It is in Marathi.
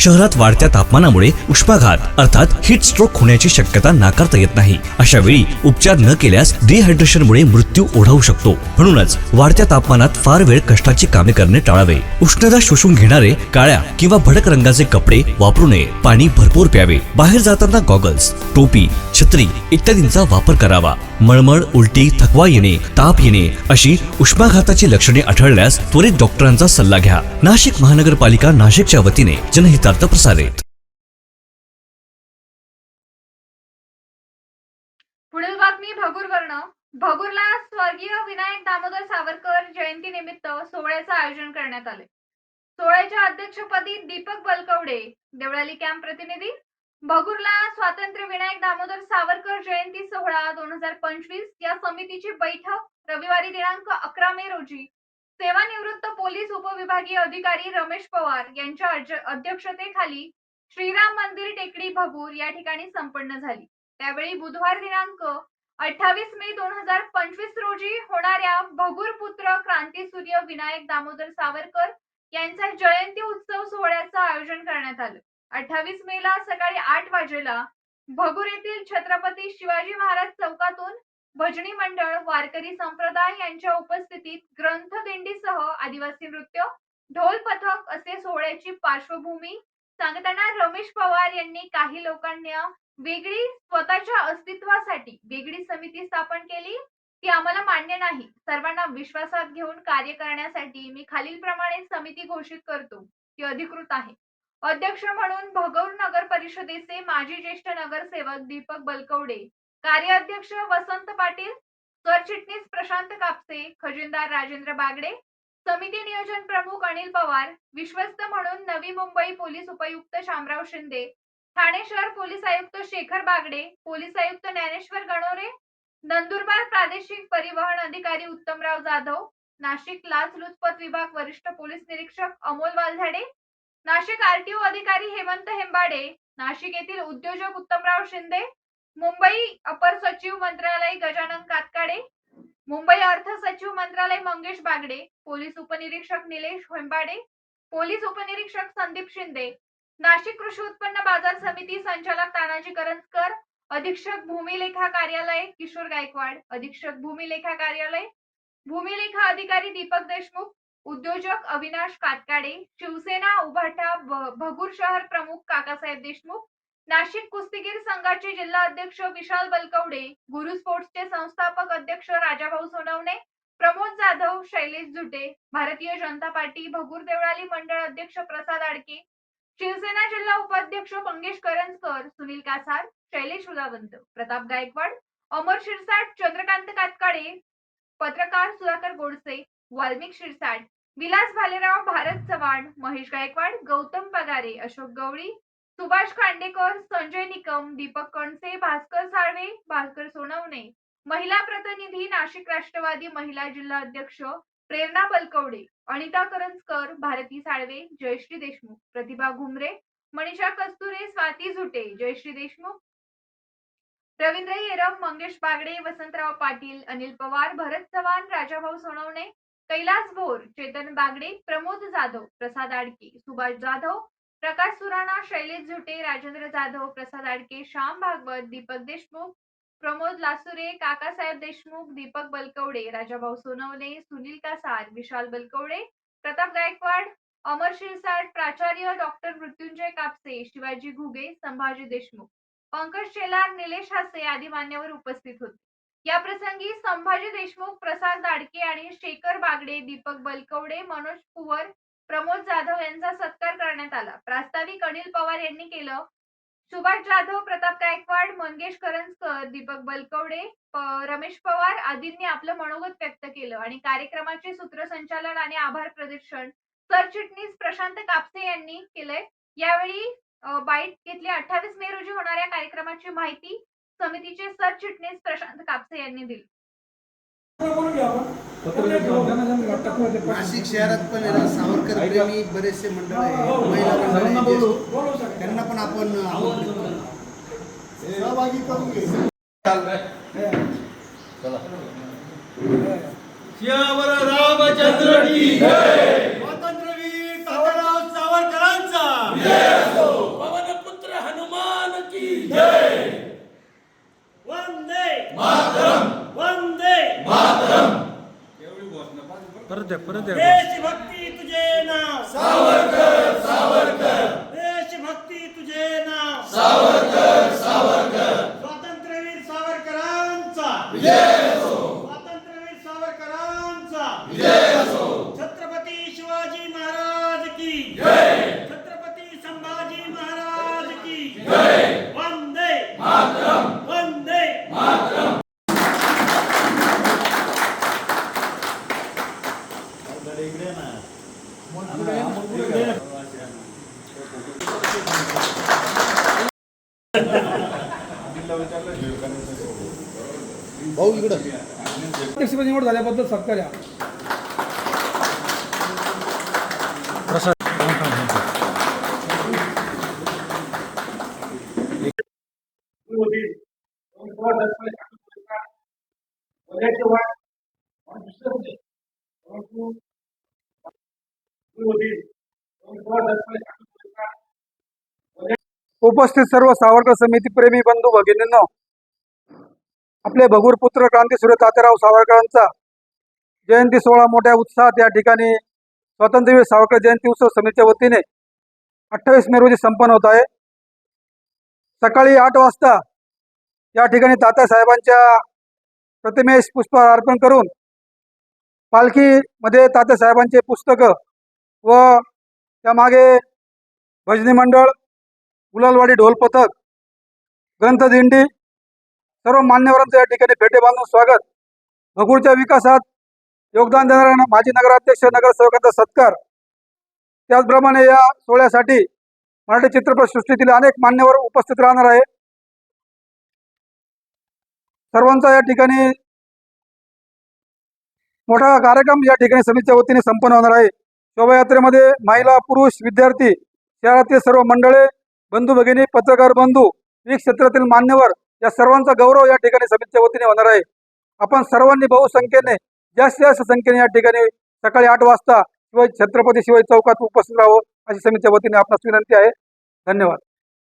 शहरात वाढत्या तापमानामुळे उष्माघात अर्थात हिट स्ट्रोक होण्याची शक्यता नाकारता येत नाही. अशा वेळी उपचार न केल्यास डिहायड्रेशनमुळे मृत्यू ओढावू शकतो. म्हणूनच वाढत्या तापमानात फार वेळ कष्टाची कामे करणे टाळावे. उष्णता शोषून घेणारे काळ्या किंवा भडक रंगाचे कपडे वापरू नये. पाणी भरपूर प्यावे. बाहेर जाताना गॉगल्स टोपी छत्री इत्यादींचा वापर करावा. मळमळ उलटी थकवा येणे ताप येणे अशी उष्माघाताची लक्षणे आढळल्यास त्वरित डॉक्टरांचा सल्ला घ्या. नाशिक महानगरपालिका नाशिकच्या वतीने जनहितार्थ प्रसारित. पुढील बातमी भगूरवर्ण भगूरला स्वर्गीय विनायक दामोदर सावरकर जयंती निमित्त सोहळ्याचं आयोजन करण्यात आले. सोहळ्याच्या अध्यक्षपदी दीपक बलकवडे देवळाली कॅम्प प्रतिनिधी बगुरला स्वातंत्र्य विनायक दामोदर सावरकर जयंती सोहळा दोन हजार पंचवीस या समितीची बैठक रविवारी दिनांक अकरा मे रोजी. सेवानिवृत्त पोलीस उपविभागीय अधिकारी रमेश पवार यांच्या अध्यक्षतेखाली श्रीराम मंदिर टेकडी भगूर या ठिकाणी संपन्न झाली. त्यावेळी बुधवार दिनांक अठ्ठावीस मे दोन हजार पंचवीस रोजी होणाऱ्या भगूर पुत्र क्रांती सूर्य विनायक दामोदर सावरकर यांचा जयंती उत्सव सोहळ्याचं आयोजन करण्यात आलं. अठ्ठावीस मे ला सकाळी आठ वाजेला भगूर येथील छत्रपती शिवाजी महाराज चौकातून भजनी मंडळ वारकरी संप्रदाय यांच्या उपस्थितीत ग्रंथ दिंडीसह आदिवासी नृत्य ढोल पथक असे सोहळ्याची पार्श्वभूमी सांगताना रमेश पवार यांनी काही लोकांना वेगळी स्वतःच्या अस्तित्वासाठी वेगळी समिती स्थापन केली ती आम्हाला मान्य नाही. सर्वांना विश्वासात घेऊन कार्य करण्यासाठी मी खालीलप्रमाणे समिती घोषित करतो. ती अधिकृत आहे. अध्यक्ष म्हणून भगौर नगर परिषदेचे माजी ज्येष्ठ नगरसेवक दीपक बलकवडे कार्याध्यक्ष वसंत पाटील सरचिटणीस प्रशांत कापसे खजिनदार राजेंद्र बागडे समिती नियोजन प्रमुख अनिल पवार विश्वस्त म्हणून नवी मुंबई पोलीस उपयुक्त शामराव शिंदे ठाणे शहर पोलीस आयुक्त शेखर बागडे पोलीस आयुक्त ज्ञानेश्वर गणोरे नंदुरबार प्रादेशिक परिवहन अधिकारी उत्तमराव जाधव नाशिक लाच लुचपत विभाग वरिष्ठ पोलीस निरीक्षक अमोल वालझाडे नाशिक आरटीओ अधिकारी हेमंत हेंबाडे नाशिक येथील उद्योजक उत्तमराव शिंदे मुंबई अपर सचिव मंत्रालय गजानन कातकाडे मुंबई अर्थ सचिव मंत्रालय मंगेश बागडे पोलीस उपनिरीक्षक निलेश हेंबाडे पोलीस उपनिरीक्षक संदीप शिंदे नाशिक कृषी उत्पन्न बाजार समिती संचालक तानाजी करंजकर अधीक्षक भूमिलेखा कार्यालय किशोर गायकवाड अधीक्षक भूमिलेखा कार्यालय भूमिलेखा अधिकारी दीपक देशमुख उद्योजक अविनाश कातकाडे शिवसेना उभाटा भगूर शहर प्रमुख काकासाहेब देशमुख नाशिक कुस्तीगीर संघाचे जिल्हा अध्यक्ष विशाल बलकवडे गुरु स्पोर्ट्सचे संस्थापक अध्यक्ष राजाभाऊ सोनवणे प्रमोद जाधव शैलेश झुटे भारतीय जनता पार्टी भगूर देवळाली मंडळ अध्यक्ष प्रसाद आडके शिवसेना जिल्हा उपाध्यक्ष मंगेश करंजकर सुनील कासार शैलेश उदावंत प्रताप गायकवाड अमर शिरसाट चंद्रकांत कातकाडे पत्रकार सुधाकर गोडसे वाल्मिक शिरसाट विलास भालेराव भारत चव्हाण महेश गायकवाड गौतम पगारे अशोक गवळी सुभाष खांडेकर संजय निकम दीपक कणसे भास्कर साळवे भास्कर सोनवणे. महिला प्रतिनिधी नाशिक राष्ट्रवादी महिला जिल्हा अध्यक्ष प्रेरणा बलकवडे अनिता करंजकर भारती साळवे जयश्री देशमुख प्रतिभा घुमरे मनीषा कस्तुरे स्वाती झुटे जयश्री देशमुख रवींद्र येरम मंगेश बागडे वसंतराव पाटील अनिल पवार भरत चव्हाण राजाभाऊ सोनवणे कैलास भोर चेतन बागडे प्रमोद जाधव प्रसाद आडके सुभाष जाधव प्रकाश सुराणा शैलेश झुटे राजेंद्र जाधव प्रसाद आडके श्याम भागवत दीपक देशमुख प्रमोद लासुरे काकासाहेब देशमुख दीपक बलकवडे राजाभाऊ सोनवणे सुनील कासार विशाल बलकवडे प्रताप गायकवाड अमर शिरसाट प्राचार्य डॉक्टर मृत्युंजय कापसे शिवाजी घुगे संभाजी देशमुख पंकज शेलार निलेश हासे आदी मान्यवर उपस्थित होते. या प्रसंगी संभाजी देशमुख प्रसाद दाडके आणि शेखर बागडे दीपक बलकवडे मनोज कुवर प्रमोद जाधव यांचा सत्कार करण्यात आला. प्रास्ताविक अनिल पवार यांनी केलं. सुभाष जाधव प्रताप गायकवाड मंगेश करंजकर दीपक बलकवडे रमेश पवार आदींनी आपलं मनोगत व्यक्त केलं आणि कार्यक्रमाचे सूत्रसंचालन आणि आभार प्रदर्शन सरचिटणीस प्रशांत कापसे यांनी केलंय. यावेळी बाईट घेतली. अठ्ठावीस मे रोजी होणाऱ्या कार्यक्रमाची माहिती समितीचे सरचिटणीस प्रशांत कापसे यांनी दिली. नाशिक शहरात पण सावरकर प्रेमी बरेचसे मंडळ आहे. त्यांना पण आपण. सहभागी करून घे. सियावर रामचंद्र की देशभक्ती तुझे नाव. सावरकर सावरकर. अध्यक्षपदी निवड झाल्याबद्दल सत्कार उपस्थित सर्व सावरकर समिती प्रेमी बंधू भगिनींनो आपले भगूर पुत्र क्रांतीसूर्य तात्याराव सावरकरांचा जयंती सोहळा मोठ्या उत्साहात या ठिकाणी स्वातंत्र्यवीर सावरकर जयंती उत्सव समितीच्या वतीने अठ्ठावीस मे रोजी संपन्न होत आहे. सकाळी आठ वाजता या ठिकाणी तात्यासाहेबांच्या प्रतिमेस पुष्पहार अर्पण करून पालखीमध्ये तात्यासाहेबांचे पुस्तकं व त्यामागे भजनी मंडळ गुलालवाडी ढोल पथक ग्रंथदिंडी सर्व मान्यवरांचं या ठिकाणी भेटे बांधून स्वागत. भगूरच्या विकासात योगदान देणाऱ्या माजी नगराध्यक्ष नगरसेवकांचा सत्कार. त्याचप्रमाणे या सोहळ्यासाठी मराठी चित्रपटसृष्टीतील अनेक मान्यवर उपस्थित राहणार आहे सर्वांचा या ठिकाणी मोठा कार्यक्रम या ठिकाणी समितीच्या वतीने संपन्न होणार आहे. शोभायात्रेमध्ये महिला पुरुष विद्यार्थी शहरातील सर्व मंडळे बंधू भगिनी पत्रकार बंधू विविध क्षेत्रातील मान्यवर या सर्वांचा गौरव या ठिकाणी समितीच्या वतीने होणार आहे. आपण सर्वांनी बहुसंख्येने जास्तीत जास्त संख्येने या ठिकाणी सकाळी आठ वाजता शिवाय छत्रपती शिवाजी चौकात उपस्थित राहावं अशी समितीच्या वतीने आपणास विनंती आहे. धन्यवाद.